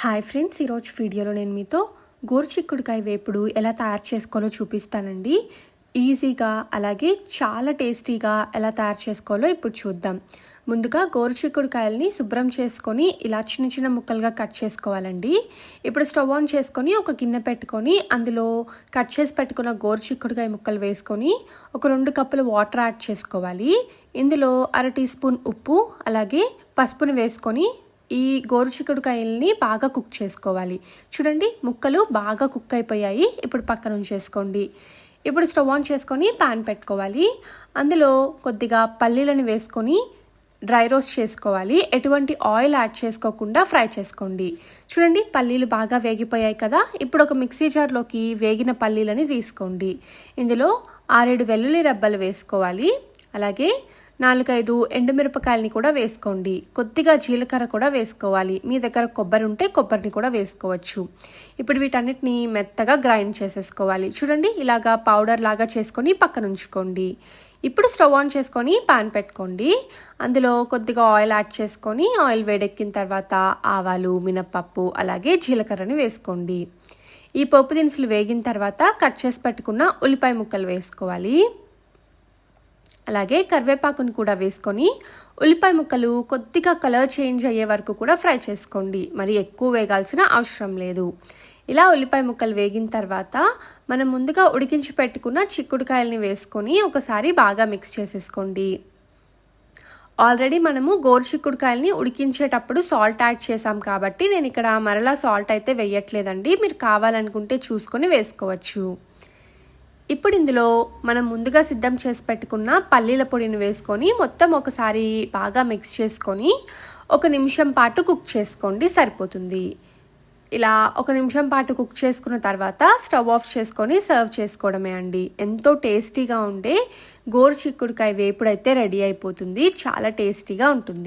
Hi friends ఈరోజు వీడియోలో నేను మీతో గోరుచిక్కుడుకాయ వేపుడు ఎలా తయారు చేసుకోవాలో చూపిస్తానండి. ఈజీగా అలాగే చాలా టేస్టీగా ఎలా తయారు చేసుకోవాలో ఇప్పుడు చూద్దాం. ముందుగా గోరుచిక్కుడుకాయలని శుభ్రం చేసుకొని ఇలా చిన్న చిన్న ముక్కలుగా కట్ చేసుకోవాలండి. ఇప్పుడు స్టవ్ ఆన్ చేసుకొని ఒక గిన్నె పెట్టుకొని అందులో కట్ చేసి పెట్టుకున్న గోరుచిక్కుడుకాయ ముక్కలు వేసుకొని ఒక రెండు కప్పులు వాటర్ యాడ్ చేసుకోవాలి. ఇందులో అర టీ స్పూన్ ఉప్పు అలాగే పసుపును వేసుకొని ఈ గోరుచిక్కుడుకాయల్ని బాగా కుక్ చేసుకోవాలి. చూడండి ముక్కలు బాగా కుక్ అయిపోయాయి. ఇప్పుడు పక్కన ఉంచేసుకోండి. ఇప్పుడు స్టవ్ ఆన్ చేసుకొని పాన్ పెట్టుకోవాలి. అందులో కొద్దిగా పల్లీలను వేసుకొని డ్రై రోస్ట్ చేసుకోవాలి. ఎటువంటి ఆయిల్ యాడ్ చేసుకోకుండా ఫ్రై చేసుకోండి. చూడండి పల్లీలు బాగా వేగిపోయాయి కదా. ఇప్పుడు ఒక మిక్సీ జార్లోకి వేగిన పల్లీలని తీసుకోండి. ఇందులో ఆరేడు వెల్లుల్లి రెబ్బలు వేసుకోవాలి. అలాగే నాలుగైదు ఎండుమిరపకాయలని కూడా వేసుకోండి. కొద్దిగా జీలకర్ర కూడా వేసుకోవాలి. మీ దగ్గర కొబ్బరి ఉంటే కొబ్బరిని కూడా వేసుకోవచ్చు. ఇప్పుడు వీటన్నిటిని మెత్తగా గ్రైండ్ చేసేసుకోవాలి. చూడండి ఇలాగా పౌడర్ లాగా చేసుకొని పక్కన ఉంచుకోండి. ఇప్పుడు స్టవ్ ఆన్ చేసుకొని పాన్ పెట్టుకోండి. అందులో కొద్దిగా ఆయిల్ యాడ్ చేసుకొని ఆయిల్ వేడెక్కిన తర్వాత ఆవాలు మినప్పప్పు అలాగే జీలకర్రని వేసుకోండి. ఈ పప్పు దినుసులు వేగిన తర్వాత కట్ చేసి పెట్టుకున్న ఉల్లిపాయ ముక్కలు వేసుకోవాలి. అలాగే కరివేపాకును కూడా వేసుకొని ఉల్లిపాయ ముక్కలు కొద్దిగా కలర్ చేంజ్ అయ్యే వరకు కూడా ఫ్రై చేసుకోండి. మరి ఎక్కువ వేగాల్సిన అవసరం లేదు. ఇలా ఉల్లిపాయ ముక్కలు వేగిన తర్వాత మనం ముందుగా ఉడికించి పెట్టుకున్న చిక్కుడుకాయలని వేసుకొని ఒకసారి బాగా మిక్స్ చేసేసుకోండి. ఆల్రెడీ మనము గోరు చిక్కుడుకాయలని ఉడికించేటప్పుడు సాల్ట్ యాడ్ చేసాం కాబట్టి నేను ఇక్కడ మరలా సాల్ట్ అయితే వేయట్లేదండి. మీరు కావాలనుకుంటే చూసుకొని వేసుకోవచ్చు. ఇప్పుడు ఇందులో మనం ముందుగా సిద్ధం చేసి పెట్టుకున్న పల్లీల పొడిని వేసుకొని మొత్తం ఒకసారి బాగా మిక్స్ చేసుకొని ఒక నిమిషం పాటు కుక్ చేసుకోండి సరిపోతుంది. ఇలా ఒక నిమిషం పాటు కుక్ చేసుకున్న తర్వాత స్టవ్ ఆఫ్ చేసుకొని సర్వ్ చేసుకోవడమే అండి. ఎంతో టేస్టీగా ఉండే గోరు చిక్కుడుకాయ వేపుడైతే రెడీ అయిపోతుంది. చాలా టేస్టీగా ఉంటుంది.